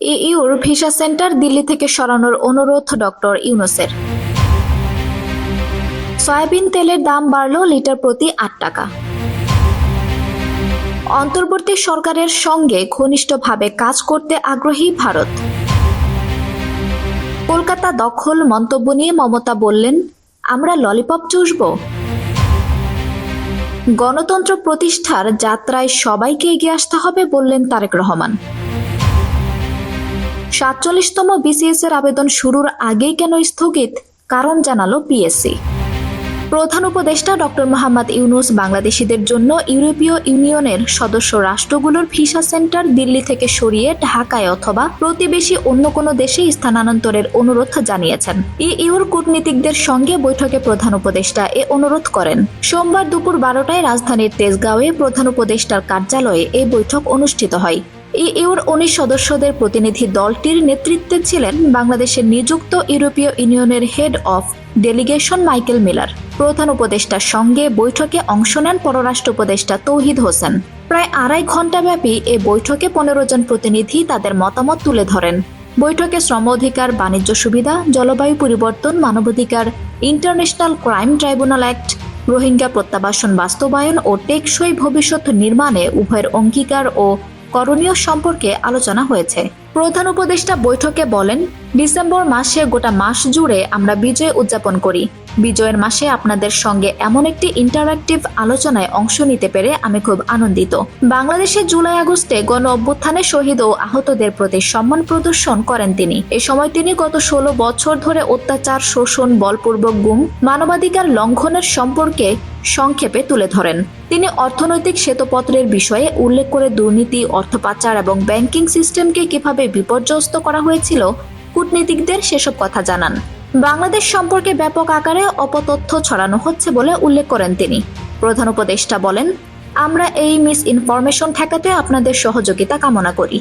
Your visa centre Delhi থেকে সরানোর অনুরোধ ডক্টর ইউনুসের। সয়াবিন তেলের দাম বাড়ল লিটার প্রতি আট টাকা। অন্তর্বর্তী সরকারের সঙ্গে ঘনিষ্ঠভাবে কাজ করতে আগ্রহী ভারত। কলকাতা দখল মন্তব্য নিয়ে মমতা বললেন, আমরা ললিপপ চুষব। গণতন্ত্র প্রতিষ্ঠার যাত্রায় সবাইকে এগিয়ে আসতে হবে বললেন তারেক রহমান। সাতচল্লিশতম বিসিএস এর আবেদন শুরুর আগেই কেন স্থগিত? কারণ জানালো পিএসসি প্রধান উপদেষ্টা ডক্টর মোহাম্মদ ইউনুস বাংলাদেশিদের জন্য ইউরোপীয় ইউনিয়নের সদস্য রাষ্ট্রগুলোর ভিসা সেন্টার দিল্লি থেকে সরিয়ে ঢাকায় অথবা প্রতিবেশী অন্য কোনো দেশে স্থানান্তরের অনুরোধ জানিয়েছেন। ইউর কূটনীতিকদের সঙ্গে বৈঠকে প্রধান উপদেষ্টা এ অনুরোধ করেন। সোমবার দুপুর বারোটায় রাজধানীর তেজগাঁওয়ে প্রধান উপদেষ্টার কার্যালয়ে এই বৈঠক অনুষ্ঠিত হয়। ইউর উনিশ সদস্যদের প্রতিনিধি দলটির নেতৃত্বে ছিলেন বাংলাদেশের নিযুক্ত ইউরোপীয় ইউনিয়নের head of delegation Michael Miller. প্রধান উপদেষ্টার সঙ্গে বৈঠকে অংশ নেন পররাষ্ট্র উপদেষ্টা তৌহিদ হোসেন। প্রায় আড়াই ঘণ্টাব্যাপী এ বৈঠকে পনেরো জন প্রতিনিধি তাদের মতামত তুলে ধরেন। বৈঠকে শ্রম অধিকার, বাণিজ্য সুবিধা, জলবায়ু পরিবর্তন, মানবাধিকার, international crime tribunal act, Rohingya প্রত্যাবাসন বাস্তবায়ন ও টেকসই ভবিষ্যৎ নির্মাণে উভয়ের অঙ্গীকার ও করণীয় সম্পর্কে আলোচনা হয়েছে। প্রধান উপদেষ্টা বৈঠকে বলেন, ডিসেম্বর মাসে গোটা মাস জুড়ে আমরা বিজয় উদযাপন করি। বিজয়ের মাসে আপনাদের সঙ্গে এমন একটি ইন্টারাক্টিভ আলোচনায় অংশ নিতে পেরে আমি খুব আনন্দিত। বাংলাদেশে জুলাই আগস্টে গণ অভ্যুত্থানে শহীদ ও আহতদের প্রতি সম্মান প্রদর্শন করেন তিনি। এ সময় তিনি গত ষোলো বছর ধরে অত্যাচার, শোষণ, বলপূর্বক গুম, মানবাধিকার লঙ্ঘনের সম্পর্কে সংক্ষেপে তুলে ধরেন। তিনি অর্থনৈতিক শ্বেতপত্রের বিষয়ে উল্লেখ করে দুর্নীতি, অর্থ পাচার এবং ব্যাংকিং সিস্টেমকে কীভাবে বিপর্যস্ত করা হয়েছিল, কূটনীতিকদের সেসব কথা জানান। বাংলাদেশ সম্পর্কে ব্যাপক আকারে অপতথ্য ছড়ানো হচ্ছে বলে উল্লেখ করেন তিনি। প্রধান উপদেষ্টা বলেন, আমরা এই মিস ইনফরমেশন ঠেকাতে আপনাদের সহযোগিতা কামনা করি।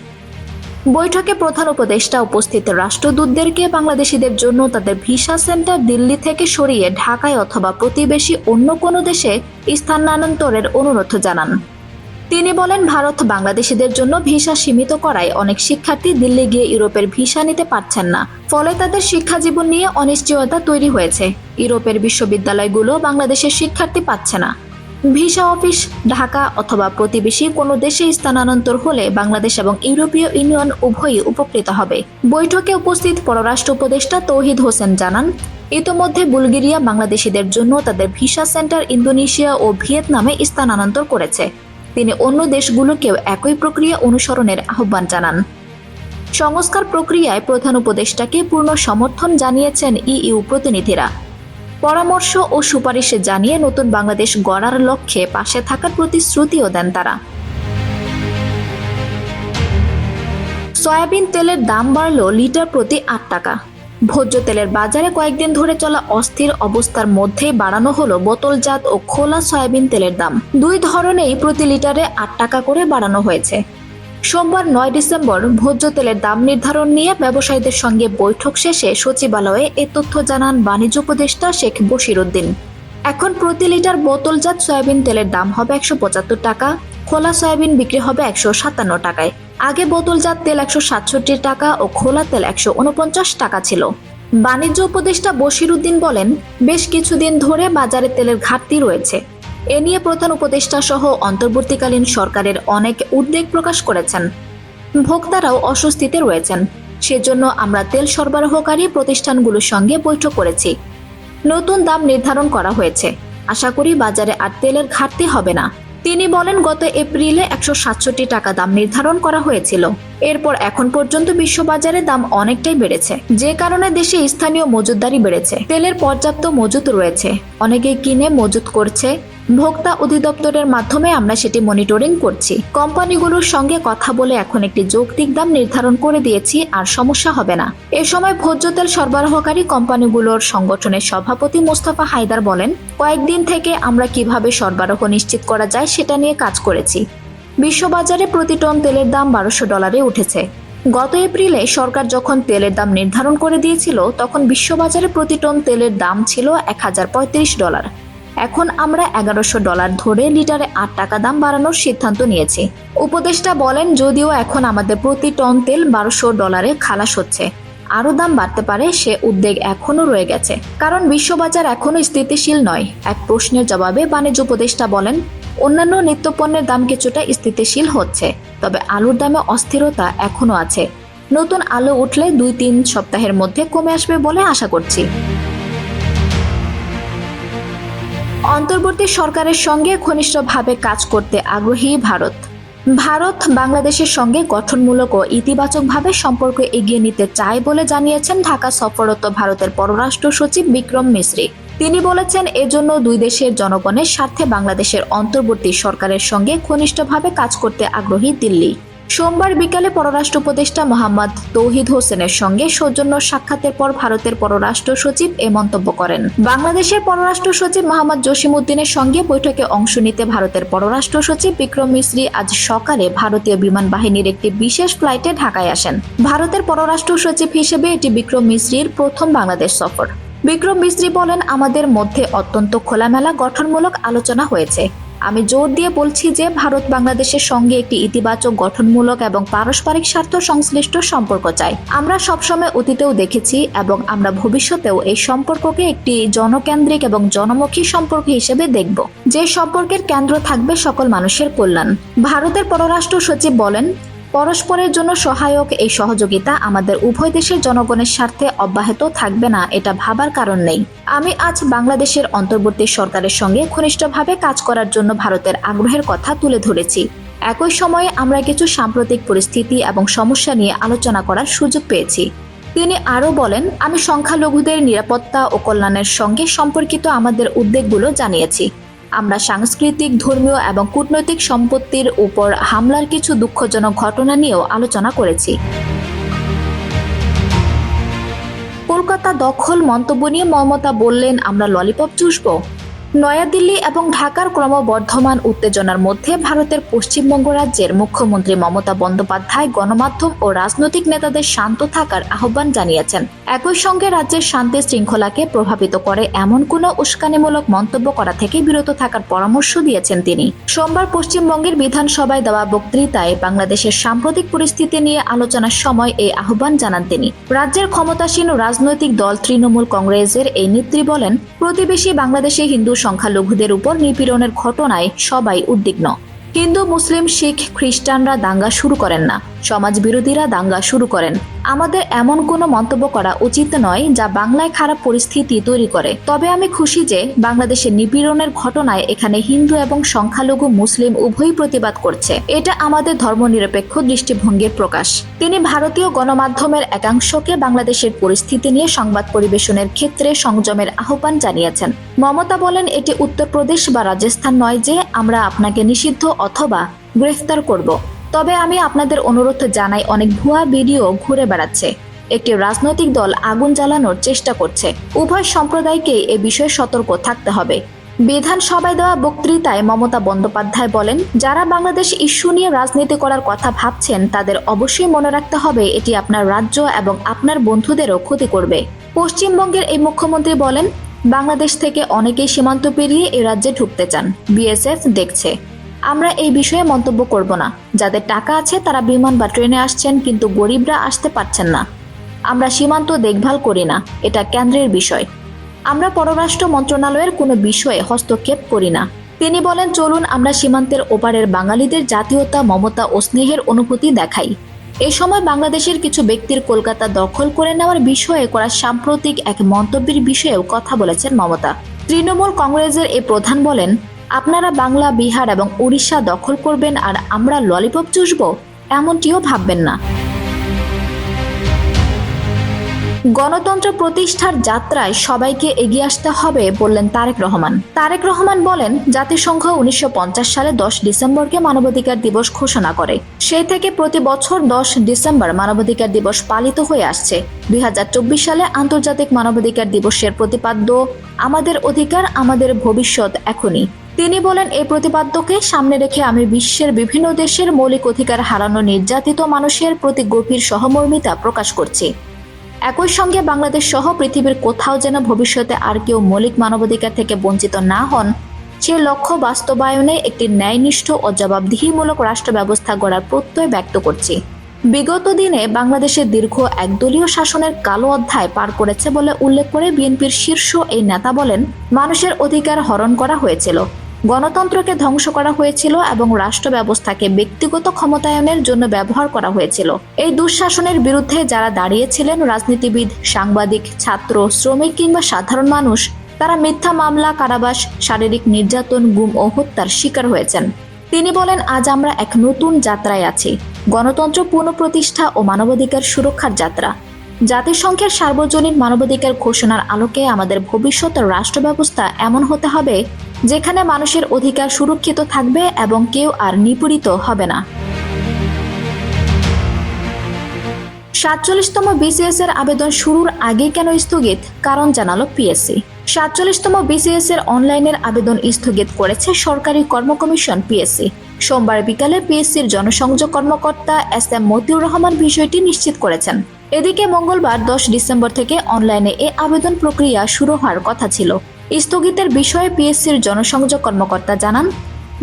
বৈঠকে প্রধান উপদেষ্টা উপস্থিত রাষ্ট্রদূতদেরকে বাংলাদেশিদের জন্য তাদের ভিসা সেন্টার দিল্লি থেকে সরিয়ে ঢাকায় অথবা প্রতিবেশী অন্য কোনো দেশে স্থানান্তরের অনুরোধ জানান। তিনি বলেন, ভারত বাংলাদেশিদের জন্য ভিসা সীমিত করায় অনেক শিক্ষার্থী দিল্লি গিয়ে ইউরোপের ভিসা নিতে পারছেন না। ফলে তাদের শিক্ষা জীবন নিয়ে অনিশ্চয়তা তৈরি হয়েছে। ইউরোপের বিশ্ববিদ্যালয়গুলো বাংলাদেশের শিক্ষার্থী পাচ্ছে না। ভিসা অফিস, ঢাকা অথবা প্রতিবেশী কোনো দেশে স্থানান্তর হলে বাংলাদেশ এবং ইউরোপীয় ইউনিয়ন উভয়ই উপকৃত হবে। বৈঠকে উপস্থিত পররাষ্ট্র উপদেষ্টা তৌহিদ হোসেন জানান, ইতোমধ্যে বুলগেরিয়া বাংলাদেশিদের জন্য তাদের ভিসা সেন্টার ইন্দোনেশিয়া ও ভিয়েতনামে স্থানান্তর করেছে। তিনি অন্য দেশগুলোকেও একই প্রক্রিয়া অনুসরণের আহ্বান জানান। সংস্কার প্রক্রিয়ায় প্রধান উপদেষ্টাকে পূর্ণ সমর্থন জানিয়েছেন ইইউ প্রতিনিধিরা। পরামর্শ ও সুপারিশে জানিয়ে নতুন বাংলাদেশ গড়ার লক্ষ্যে পাশে থাকার প্রতিশ্রুতিও দেন তারা। সয়াবিন তেলের দাম বাড়ল লিটার প্রতি আট টাকা। ভোজ্য তেলের বাজারে কয়েকদিন ধরে চলা অস্থির অবস্থার মধ্যেই বাড়ানো হলো বোতলজাত ও খোলা সয়াবিন তেলের দাম। দুই ধরনেই প্রতি লিটারে আট টাকা করে বাড়ানো হয়েছে। সোমবার নয় ডিসেম্বর ভোজ্য তেলের দাম নির্ধারণ নিয়ে ব্যবসায়ীদের সঙ্গে বৈঠক শেষে সচিবালয়ে এ তথ্য জানান বাণিজ্য উপদেষ্টা শেখ বশির উদ্দিন এখন প্রতি লিটার বোতলজাত সয়াবিন তেলের দাম হবে একশো পঁচাত্তর টাকা, খোলা সয়াবিন বিক্রি হবে একশো সাতান্ন টাকায়। আগে বোতলজাত তেল একশো সাতষট্টি টাকা ও খোলা তেল একশো উনপঞ্চাশ টাকা ছিল। বাণিজ্য উপদেষ্টা বশির উদ্দিন বলেন, বেশ কিছুদিন ধরে বাজারে তেলের ঘাটতি রয়েছে। এ নিয়ে প্রধান উপদেষ্টা সহ অন্তর্বর্তীকালীন সরকারের অনেক উদ্বেগ প্রকাশ করেছেন। ভোক্তারাও অস্বস্তিতে রয়েছেন। সেজন্য আমরা তেল সরবরাহকারী প্রতিষ্ঠানগুলোর সঙ্গে বৈঠক করেছি। নতুন দাম নির্ধারণ করা হয়েছে। আশা করি বাজারে আর তেলের ঘাটতি হবে না। তিনি বলেন, গত এপ্রিলে একশো সাতষট্টি টাকা দাম নির্ধারণ করা হয়েছিল। এরপর এখন পর্যন্ত বিশ্ববাজারে দাম অনেকটাই বেড়েছে। যে কারণে দেশে স্থানীয় মজুদদারি বেড়েছে। তেলের পর্যাপ্ত মজুত রয়েছে। অনেকেই কিনে মজুত করছে। ভোক্তা অধিদপ্তরের মাধ্যমে আমরা সেটি মনিটরিং করছি। কোম্পানিগুলোর সঙ্গে কথা বলে এখন একটি যৌক্তিক দাম নির্ধারণ করে দিয়েছি, আর সমস্যা হবে না। এ সময় ভোজ্য তেল সরবরাহকারী কোম্পানিগুলোর সংগঠনের সভাপতি মোস্তফা হায়দার বলেন, কয়েকদিন থেকে আমরা কীভাবে সরবরাহ নিশ্চিত করা যায় সেটা নিয়ে কাজ করেছি। বিশ্ববাজারে প্রতি টন তেলের দাম বারোশো ডলারে উঠেছে। গত এপ্রিলে সরকার যখন তেলের দাম নির্ধারণ করে দিয়েছিল, তখন বিশ্ববাজারে প্রতি টন তেলের দাম ছিল এক হাজার পঁয়ত্রিশ ডলার। এখন আমরা এগারোশো ডলার ধরে লিটারে আট টাকা দাম বাড়ানোর সিদ্ধান্ত নিয়েছি। উপদেষ্টা বলেন, যদিও এখন আমাদের প্রতি টন তেল বারোশো ডলারে খালাস হচ্ছে। আরও দাম বাড়তে পারে সে উদ্বেগ এখনও রয়ে গেছে। কারণ বিশ্ববাজার এখনও স্থিতিশীল নয়। এক প্রশ্নের জবাবে বাণিজ্য উপদেষ্টা বলেন, অন্যান্য নিত্যপণ্যের দাম কিছুটা স্থিতিশীল হচ্ছে, তবে আলুর দামে অস্থিরতা এখনও আছে। নতুন আলু উঠলে দুই তিন সপ্তাহের মধ্যে কমে আসবে বলে আশা করছি। অন্তর্বর্তী সরকারের সঙ্গে ঘনিষ্ঠভাবে কাজ করতে আগ্রহী ভারত। ভারত বাংলাদেশের সঙ্গে গঠনমূলক ও ইতিবাচকভাবে সম্পর্ক এগিয়ে নিতে চায় বলে জানিয়েছেন ঢাকা সফররত ভারতের পররাষ্ট্র সচিব বিক্রম মিশ্রি তিনি বলেছেন, এজন্য দুই দেশের জনগণের স্বার্থে বাংলাদেশের অন্তর্বর্তী সরকারের সঙ্গে ঘনিষ্ঠভাবে কাজ করতে আগ্রহী দিল্লি। সোমবার বিকালে পররাষ্ট্র উপদেষ্টা মোহাম্মদ তৌহিদ হোসেনের সঙ্গে সৌজন্য সাক্ষাতের পর ভারতের পররাষ্ট্র সচিব এ মন্তব্য করেন। বাংলাদেশের পররাষ্ট্র সচিব মোহাম্মদ জসিমউদ্দিনের সঙ্গে বৈঠকে অংশ নিতে ভারতের পররাষ্ট্র সচিব বিক্রম মিশ্রি আজ সকালে ভারতীয় বিমান বাহিনীর একটি বিশেষ ফ্লাইটে ঢাকায় আসেন। ভারতের পররাষ্ট্র সচিব হিসেবে এটি বিক্রম মিশ্রির প্রথম বাংলাদেশ সফর। বিক্রম মিস্ত্রি বলেন, আমাদের মধ্যে অত্যন্ত খোলামেলা, গঠনমূলক আলোচনা হয়েছে। আমি জোর দিয়ে বলছি যে ভারত বাংলাদেশের সঙ্গে একটি ইতিবাচক, গঠনমূলক এবং পারস্পরিক স্বার্থ সংশ্লিষ্ট সম্পর্ক চাই। আমরা সবসময় অতীতেও দেখেছি এবং আমরা ভবিষ্যতেও এই সম্পর্ককে একটি জনকেন্দ্রিক এবং জনমুখী সম্পর্ক হিসেবে দেখব। যে সম্পর্কের কেন্দ্র থাকবে সকল মানুষের কল্যাণ। ভারতের পররাষ্ট্র সচিব বলেন পরস্পরের জন্য সহায়ক এই সহযোগিতা আমাদের উভয় দেশের জনগণের স্বার্থে অব্যাহত থাকবে না, এটা ভাবার কারণ নেই। আমি আজ বাংলাদেশের অন্তর্বর্তী সরকারের সঙ্গে ঘনিষ্ঠভাবে কাজ করার জন্য ভারতের আগ্রহের কথা তুলে ধরেছি। একই সময়ে আমরা কিছু সাম্প্রতিক পরিস্থিতি এবং সমস্যা নিয়ে আলোচনা করার সুযোগ পেয়েছি। তিনি আরও বলেন, আমি সংখ্যালঘুদের নিরাপত্তা ও কল্যাণের সঙ্গে সম্পর্কিত আমাদের উদ্বেগগুলো জানিয়েছি। আমরা সাংস্কৃতিক, ধর্মীয় এবং কূটনৈতিক সম্পত্তির উপর হামলার কিছু দুঃখজনক ঘটনা নিয়েও আলোচনা করেছি। কলকাতা দখল মন্তব্য নিয়ে মমতা বললেন, আমরা ললিপপ চুষব? নয়াদিল্লি এবং ঢাকার ক্রমবর্ধমান উত্তেজনার মধ্যে ভারতের পশ্চিমবঙ্গ রাজ্যের মুখ্যমন্ত্রী মমতা বন্দ্যোপাধ্যায় গণমাধ্যম ও রাজনৈতিক নেতাদের শান্ত থাকার আহ্বান জানিয়েছেন। একই সঙ্গে রাজ্যের শান্তি শৃঙ্খলাকে প্রভাবিত করে এমন কোনো উস্কানিমূলক মন্তব্য করা থেকে বিরত থাকার পরামর্শ দিয়েছেন তিনি। সোমবার পশ্চিমবঙ্গের বিধানসভায় দেওয়া বক্তৃতায় বাংলাদেশের সাম্প্রতিক পরিস্থিতি নিয়ে আলোচনার সময় এই আহ্বান জানান তিনি। রাজ্যের ক্ষমতাসীন রাজনৈতিক দল তৃণমূল কংগ্রেসের এই নেত্রী বলেন, প্রতিবেশী বাংলাদেশে হিন্দু সংখ্যালঘুদের উপর নিপীড়নের ঘটনায় সবাই উদ্বিগ্ন। হিন্দু মুসলিম শিখ খ্রিস্টানরা দাঙ্গা শুরু করেন না। সমাজ বিরোধীরা দাঙ্গা শুরু করেন। আমাদের এমন কোনো মন্তব্য করা উচিত নয় যা বাংলায় খারাপ পরিস্থিতি তৈরি করে। তবে আমি খুশি যে বাংলাদেশের নিপীড়নের ঘটনায় এখানে হিন্দু এবং সংখ্যালঘু মুসলিম উভয়ই প্রতিবাদ করছে। এটা আমাদের ধর্মনিরপেক্ষ দৃষ্টিভঙ্গির প্রকাশ। তিনি ভারতীয় গণমাধ্যমের একাংশকে বাংলাদেশের পরিস্থিতি নিয়ে সংবাদ পরিবেশনের ক্ষেত্রে সংযমের আহ্বান জানিয়েছেন। মমতা বলেন, এটি উত্তরপ্রদেশ বা রাজস্থান নয় যে আমরা আপনাকে নিষিদ্ধ অথবা গ্রেফতার করব। তবে আমি আপনাদের অনুরোধ জানাই, অনেক ভুয়া ভিডিও ঘুরে বেড়াচ্ছে। একটি রাজনৈতিক দল আগুন জ্বালানোর চেষ্টা করছে। উভয় সম্প্রদায়কে এ বিষয়ে সতর্ক থাকতে হবে। বিধানসভায় দেওয়া বক্তৃতায় মমতা বন্দ্যোপাধ্যায় বলেন, যারা বাংলাদেশ ইস্যু নিয়ে রাজনীতি করার কথা ভাবছেন, তাদের অবশ্যই মনে রাখতে হবে এটি আপনার রাজ্য এবং আপনার বন্ধুদেরও ক্ষতি করবে। পশ্চিমবঙ্গের এই মুখ্যমন্ত্রী বলেন, বাংলাদেশ থেকে অনেকেই সীমান্ত পেরিয়ে এ রাজ্যে ঢুকতে চান। বিএসএফ দেখছে। আমরা এই বিষয়ে মন্তব্য করব না। যাদের টাকা আছে, তারা বিমান বা ট্রেনে আসছেন, কিন্তু গরিবরা আসতে পারছেন না। আমরা সীমান্ত দেখভাল করি না, এটা কেন্দ্রের বিষয়। আমরা পররাষ্ট্র মন্ত্রণালয়ের কোনো বিষয়ে হস্তক্ষেপ করি না। তিনি বলেন, চলুন আমরা সীমান্তের ওপারের বাঙালিদের জাতীয়তা, মমতা ও স্নেহের অনুভূতি দেখাই। এ সময় বাংলাদেশের কিছু ব্যক্তির কলকাতা দখল করে নেওয়ার বিষয়ে করা সাম্প্রতিক এক মন্তব্যের বিষয়েও কথা বলেছেন মমতা। তৃণমূল কংগ্রেসের এই প্রধান বলেন আপনারা বাংলা, বিহার এবং উড়িষ্যা দখল করবেন আর আমরা ললিপপ চুষব? এমনটিও ভাববেন না। গণতন্ত্র প্রতিষ্ঠার যাত্রায় সবাইকে এগিয়ে আসতে হবে বললেন তারেক রহমান। তারেক রহমান বলেন, জাতিসংঘ উনিশশো পঞ্চাশ সালে দশ ডিসেম্বরকে মানবাধিকার দিবস ঘোষণা করে। সেই থেকে প্রতি বছর দশ ডিসেম্বর মানবাধিকার দিবস পালিত হয়ে আসছে। দুই হাজার চব্বিশ সালে আন্তর্জাতিক মানবাধিকার দিবসের প্রতিপাদ্য, আমাদের অধিকার, আমাদের ভবিষ্যৎ এখনই। তিনি বলেন এই প্রতিপাদ্যকে সামনে রেখে আমি বিশ্বের বিভিন্ন দেশের মৌলিক অধিকার হারানো নির্যাতিত মানুষের প্রতি গভীর সহমর্মিতা প্রকাশ করছি। একই সঙ্গে বাংলাদেশ সহ পৃথিবীর কোথাও যেন ভবিষ্যতে আর কেউ মৌলিক মানবাধিকার থেকে বঞ্চিত না হন, সে লক্ষ্য বাস্তবায়নে একটি ন্যায়নিষ্ঠ ও জবাবদিহিমূলক রাষ্ট্র ব্যবস্থা গড়ার প্রত্যয় ব্যক্ত করছি। বিগত দিনে বাংলাদেশের দীর্ঘ একদলীয় শাসনের কালো অধ্যায় পার করেছে বলে উল্লেখ করে বিএনপির শীর্ষ এই নেতা বলেন, মানুষের অধিকার হরণ করা হয়েছিল। গণতন্ত্রকে ধ্বংস করা হয়েছিল এবং রাষ্ট্র ব্যবস্থাকে ব্যক্তিগত ক্ষমতায়নের জন্য ব্যবহার করা হয়েছিল। এই দুঃশাসনের বিরুদ্ধে যারা দাঁড়িয়েছিলেন, রাজনীতিবিদ, সাংবাদিক, ছাত্র, শ্রমিক কিংবা সাধারণ মানুষ, তারা মিথ্যা মামলা, কারাবাস, শারীরিক নির্যাতন, গুম ও হত্যার শিকার হয়েছেন। তিনি বলেন, আজ আমরা এক নতুন যাত্রায় আছি। গণতন্ত্র পুনঃপ্রতিষ্ঠা ও মানবাধিকার সুরক্ষার যাত্রা। জাতিসংঘের সার্বজনীন মানবাধিকার ঘোষণার আলোকে আমাদের ভবিষ্যৎ রাষ্ট্র ব্যবস্থা এমন হতে হবে, যেখানে মানুষের অধিকার সুরক্ষিত থাকবে এবং কেউ আর নিপীড়িত হবে না। সাতচল্লিশতম বিসিএস এর আবেদন শুরুর আগে কেন স্থগিত? কারণ জানালো পিএসসি। সাতচল্লিশতম বিসিএস এর অনলাইনের আবেদন স্থগিত করেছে সরকারি কর্ম কমিশন পিএসসি। সোমবার বিকালে পিএসসির জনসংযোগ কর্মকর্তা এস এম মতিউর রহমান বিষয়টি নিশ্চিত করেছেন। এদিকে মঙ্গলবার দশ ডিসেম্বর থেকে অনলাইনে এ আবেদন প্রক্রিয়া শুরু হওয়ার কথা ছিল। স্থগিতের বিষয়ে পিএসসির জনসংযোগ কর্মকর্তা জানান,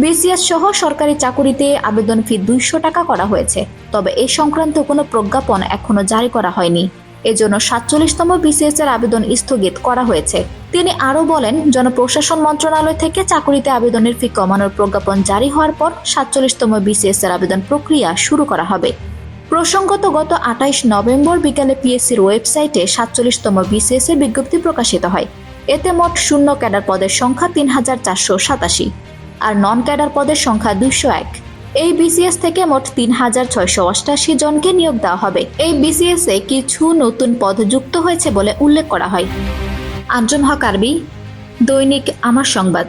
বিসিএস সহ সরকারি চাকুরিতে আবেদন ফি দুইশো টাকা করা হয়েছে, তবে এ সংক্রান্ত কোনো প্রজ্ঞাপন এখনও জারি করা হয়নি। এজন্য সাতচল্লিশতম বিসিএস এর আবেদন স্থগিত করা হয়েছে। তিনি আরও বলেন, জনপ্রশাসন মন্ত্রণালয় থেকে চাকুরিতে আবেদনের ফি কমানোর প্রজ্ঞাপন জারি হওয়ার পর সাতচল্লিশতম বিসিএস এর আবেদন প্রক্রিয়া শুরু করা হবে। প্রসঙ্গত গত আঠাইশ নভেম্বর বিকালে পিএসসির ওয়েবসাইটে সাতচল্লিশতম বিসিএস এর বিজ্ঞপ্তি প্রকাশিত হয়। এতে মোট শূন্য ক্যাডার পদের সংখ্যা তিন হাজার চারশো সাতাশি আর নন ক্যাডার পদের সংখ্যা দুইশো এক। এই বিসিএস থেকে মোট তিন হাজার ছয়শো অষ্টাশি জনকে নিয়োগ দেওয়া হবে। এই বিসিএস এ কিছু নতুন পদ যুক্ত হয়েছে বলে উল্লেখ করা হয়। আঞ্জুম হক আরবি, দৈনিক আমার সংবাদ।